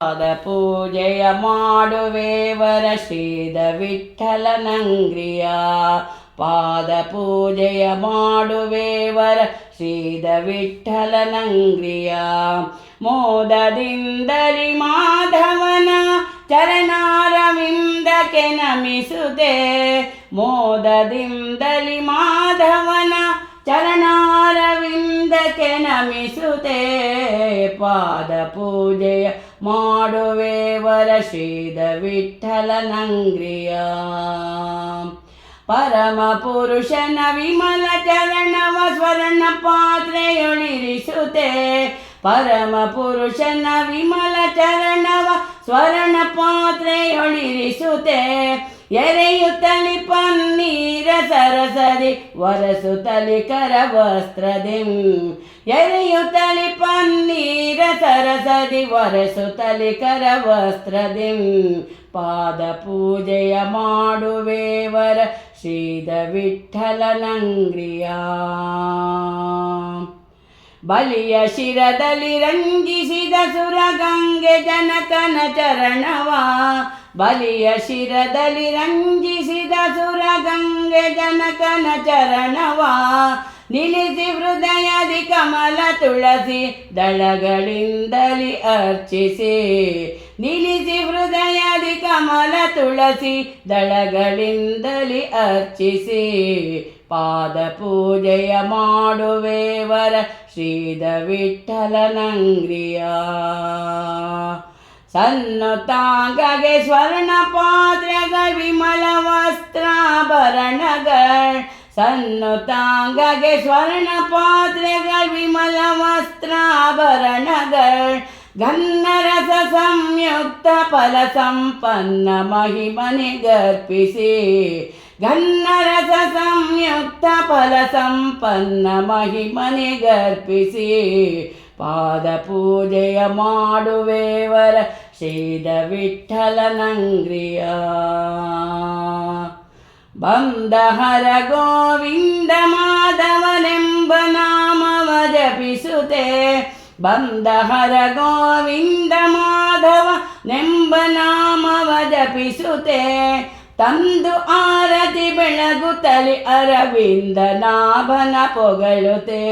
ಪಾದ ಪೂಜೆಯ ಮಾಡುವೇವರ ಶ್ರೀದ ವಿಠಲನಂಗ್ರಿಯ ಪಾದ ಪೂಜೆಯ ಮಾಡುವೇವರ ಶ್ರೀದ ವಿಠಲನಂಗ್ರಿಯ ಮೋದದಿಂದಲಿ ಮಾಧವನ ಚರಣಾರವಿಂದಕ್ಕೆ ನಮಿಸುತ್ತೆ ಮೋದದಿಂದಲಿ ಮಾಧವನ ಚರಣಾರವಿಂದಕ್ಕೆ ನಮಿಸುತ್ತೆ ಪಾದ ಪೂಜೆಯ ಮಾಡುವೆ ವರ ಶ್ರೀದ ವಿಠಲನಂಗ್ರಿಯ ಪರಮ ಪುರುಷನ ವಿಮಲ ಚರಣವ ಸ್ವರ್ಣ ಪಾತ್ರೆಯೊಳಿರಿಸುತ್ತೆ ಪರಮ ಪುರುಷನ ವಿಮಲ ಚರಣವ ಸ್ವರ್ಣ ಪಾತ್ರೆಯೊಳಿರಿಸುತ್ತೆ ಎರೆಯುತ್ತಲಿ ಪನ್ನೀರ ವರಸುತಲಿ ಕರ ವಸ್ತ್ರದಿಂ ಎರೆಯುತ್ತಲಿ ಪನ್ನೀರ ಸರಸದಿ ವರಸುತಲಿ ಕರ ವಸ್ತ್ರದಿಂ ಪಾದ ಪೂಜೆಯ ಮಾಡುವೇವರ ಶ್ರೀದ ವಿಠಲನಂಗ್ರಿಯ ಬಲಿಯ ಶಿರದಲ್ಲಿ ರಂಗಿಸಿದ ಸುರಗಂಗೆ ಜನಕನ ಚರಣವ. ಬಲಿಯ ಶಿರದಲ್ಲಿ ರಂಜಿಸಿದ ಸುರಗಂಗೆ ಜನಕನ ಚರಣವ, ನಿಲ್ಲಿಸಿ ಹೃದಯದಿ ಕಮಲ ತುಳಸಿ ದಳಗಳಿಂದಲಿ ಅರ್ಚಿಸಿ, ನಿಲ್ಲಿಸಿ ಹೃದಯದಿ ಕಮಲ ತುಳಸಿ ದಳಗಳಿಂದಲಿ ಅರ್ಚಿಸಿ, ಪಾದ ಪೂಜೆಯ ಮಾಡುವೇವರ ಶ್ರೀದ ವಿಠಲನಂಗ್ರಿಯ. ಸನ್ನುತಾಂಗಗೆ ಸ್ವರ್ಣ ಪಾತ್ರೆಗ ವಿಮಲ ವಸ್ತ್ರಾಭರಣಗಳ. ಸನ್ನುತಾಂಗಗೆ ಸ್ವರ್ಣ ಪಾತ್ರೆಗಳ ವಿಮಲ ವಸ್ತ್ರಾಭರಣಗಳ. ಗನ್ನರಸ ಸಂಯುಕ್ತ ಫಲ ಸಂಪನ್ನ ಮಹಿಮನೆ ಗರ್ಪಿಸಿ. ಗನ್ನರಸ ಸಂಯುಕ್ತ ಫಲ ಸಂಪನ್ನ ಮಹಿಮನೆ ಗರ್ಪಿಸಿ. ಪಾದ ಪೂಜೆಯ ಮಾಡುವೇವರ ಶ್ರೀದ ಬಂದ ಹರ ಗೋವಿಂದ ಮಾಧವನೆಂಬ ನಾಮವ ಜಪಿಸುತ್ತೆ ಬಂದಹರ ಗೋವಿಂದ ಮಾಧವ ನೆಂಬ ನಾಮವ ಜಪಿಸುತ್ತೆ ತಂದು ಆರತಿ ಬೆಳಗುತ್ತಲಿ ಅರವಿಂದ ನಾಭನ ಪೊಗಳುತ್ತೆ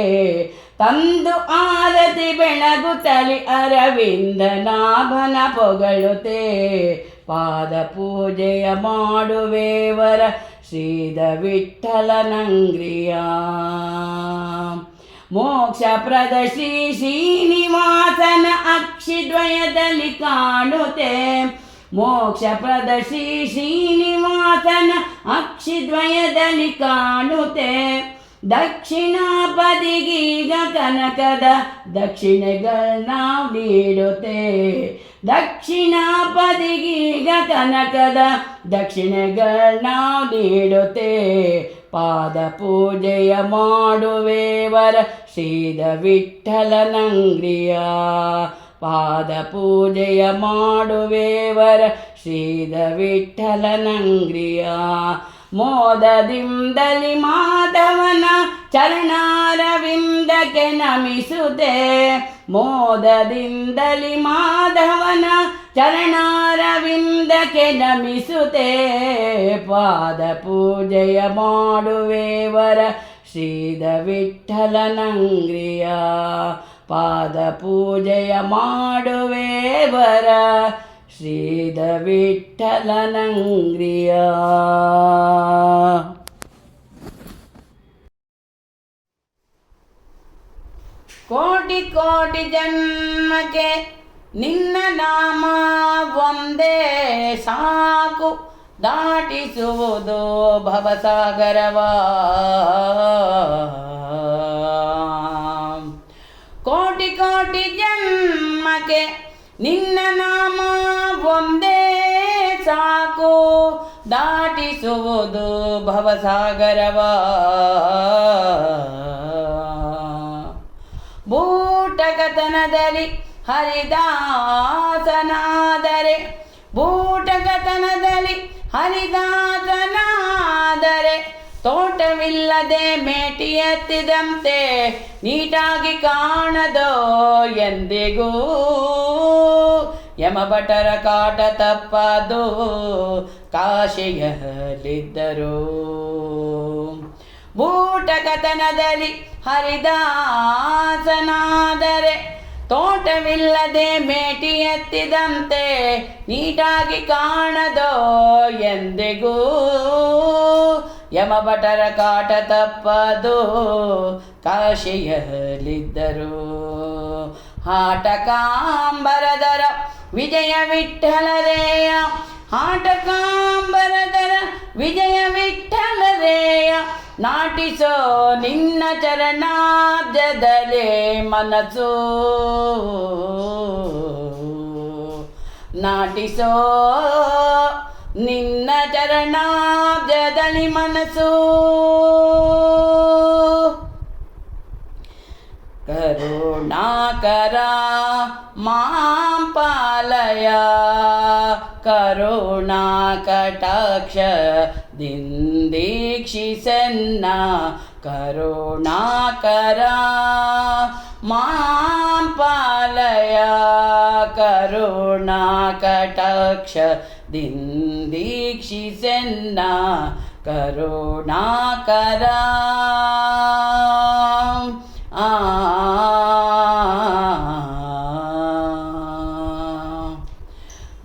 ತಂದು ಆರತಿ ಬೆಳಗುತ್ತಲಿ ಅರವಿಂದ ನಾಭನ ಪೊಗಳುತ್ತೆ. ಪಾದ ಪೂಜೆಯ ಮಾಡುವೇವರ ಶ್ರೀದ ವಿಠಲನಂಗ್ರಿಯ ಮೋಕ್ಷಪ್ರದ ಶ್ರೀ ಶ್ರೀನಿವಾಸನ ಅಕ್ಷಿದ್ವಯದಲ್ಲಿ ಕಾಣುತ್ತೆ. ಮೋಕ್ಷಪ್ರದ ಶ್ರೀ ಶ್ರೀನಿವಾಸನ ಅಕ್ಷಿದ್ವಯದಲ್ಲಿ ಕಾಣುತ್ತೆ. ದಕ್ಷಿಣ ಬದಿಗೀಗ ಕನಕದ ದಕ್ಷಿಣಗಳ ನಾವು ನೀಡುತ್ತೆ. ದಕ್ಷಿಣ ಬದಿಗೀಗ ಕನಕದ ದಕ್ಷಿಣಗಳ ನಾವು ನೀಡುತ್ತೆ. ಪಾದ ಪೂಜೆಯ ಮಾಡುವೇವರ ಶ್ರೀದ ವಿಠಲನಂಗ್ರಿಯ ಪಾದ ಪೂಜೆಯ ಮಾಡುವೇವರ ಶ್ರೀದ ವಿಠಲನಂಗ್ರಿಯ ಮೋದದಿಂದಲಿ ಮಾಧವನ ಚರಣಾರವಿಂದಕ್ಕೆ ನಮಿಸುತ್ತೆ ಮೋದದಿಂದಲಿ ಮಾಧವನ ಚರಣಾರವಿಂದಕ್ಕೆ ನಮಿಸುತ್ತೆ ಪಾದ ಪೂಜೆಯ ಮಾಡುವೇವರ ಶ್ರೀದ ವಿಠಲನಂಗ್ರಿಯ ಪಾದ ಪೂಜೆಯ ಮಾಡುವೇವರ ಶ್ರೀದ ವಿಠಲನಂಗ್ರಿಯ ಕೋಟಿ ಕೋಟಿ ಜನ್ಮಕ್ಕೆ ನಿನ್ನ ನಾಮ ಒಂದೇ ಸಾಕು. ದಾಟಿಸುವುದು ಭವಸಾಗರವ. ಕೋಟಿ ಕೋಟಿ ಜನ್ಮಕ್ಕೆ ನಿನ್ನ ನಾಮ ದಾಟಿಸುವುದು ಭವಸಾಗರವ. ಬೂಟಕತನದಲ್ಲಿ ಹರಿದಾಸನಾದರೆ ಬೂಟಕತನದಲ್ಲಿ ಹರಿದಾಸನಾದರೆ ತೋಟವಿಲ್ಲದೆ ಮೇಟಿ ಎತ್ತಿದಂತೆ ನೀಟಾಗಿ ಕಾಣದೋ ಎಂದಿಗೂ. ಯಮಭಟರ ಕಾಟ ತಪ್ಪದು ಕಾಶಿಯಲ್ಲಿದ್ದರು ಬೂಟ ಕಥನದಲ್ಲಿ ಹರಿದಾಸನಾದರೆ ತೋಟವಿಲ್ಲದೆ ಮೇಟಿ ಎತ್ತಿದಂತೆ ನೀಟಾಗಿ ಕಾಣದೋ ಎಂದಿಗೂ. ಯಮಭಟರ ಕಾಟ ತಪ್ಪದು ಕಾಶಿಯಲ್ಲಿದ್ದರು ಹಾಟಕಾಂಬರದರ ವಿಜಯ ವಿಠಲರೇಯ ಆಟಕಾಂಬರದರ ವಿಜಯ ವಿಠಲರೇಯ ನಾಟಿಸೋ ನಿನ್ನ ಚರಣಾಬ್ಜದಲೇ ಮನಸ್ಸು. ನಾಟಿಸೋ ನಿನ್ನ ಚರಣಾಬ್ಜದಲಿ ಮನಸ್ಸು. करुणाकरा मां पालया। करुणा दिन्दीक्षिसन्ना। करुणाकरा मां पालया। करुणा दिन्दीक्षिसन्ना। करुणाकरा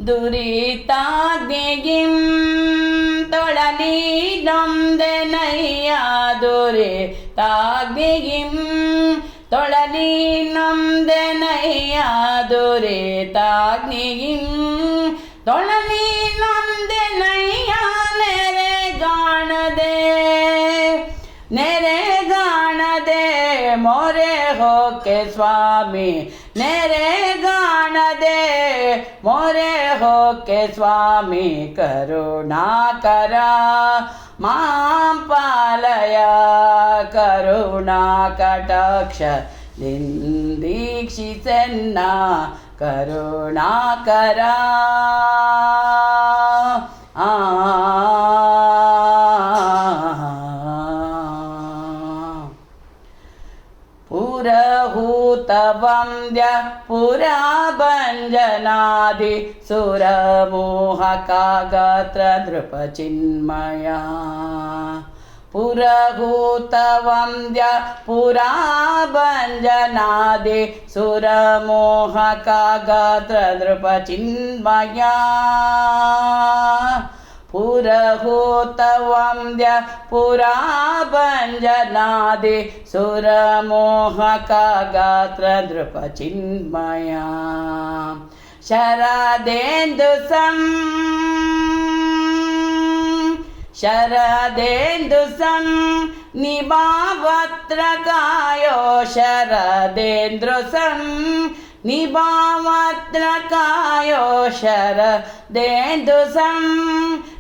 ದುರಿತಾಗ್ನಿಗಿಂ ತೊಳಲಿ ನೊಂದೆನಯ್ಯ ದುರಿತಾಗ್ನಿಗಿಂ ತೊಳಲಿ ನೊಂದೆನಯ್ಯ ಹೋಕೆ ಸ್ವಾಮಿ ನೆರೆಗಾಣದೆ ಮೊರೆ ಹೋಕೆ ಸ್ವಾಮಿ ಕರುಣಾಕರ ಮಾಂ ಪಾಲಯ ಕರುಣಾ ಕಟಾಕ್ಷ ದೀಕ್ಷಿಸನ್ನ ಕರುಣಾಕರ ಆ पुरहूतवन्द्य पुराभञ्जनादि सुरमोहकागात्र नृपचिन्मया पुरहूतवन्द्य पुराभञ्जनादि सुरमोहकागात्र नृपचिन्मया पुरहूतवन्द्य पुरा भञ्जनादि सुरमोहक गात्र नृपचिन्मया शरदेन्दुम् शरदेन्दुसं निबाव्रकायो शरदेन्दृसं निबावद्रकायो शरदेन्दृशम्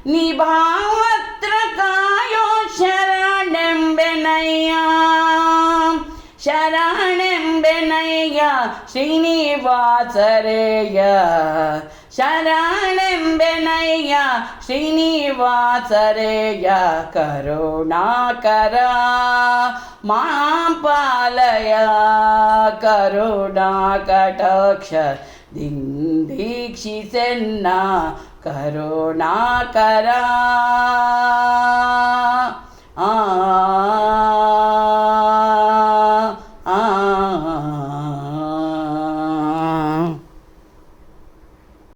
निभावत्र कायो शरणम्बेनय्या। शरणम्बेनय्या श्रीनिवासरेय। शरणम्बेनय्या श्रीनिवासरेय करुणाकरा मां पालया करुणाकटाक्ष दिन्दीक्षिसेन्ना करुणाकरा।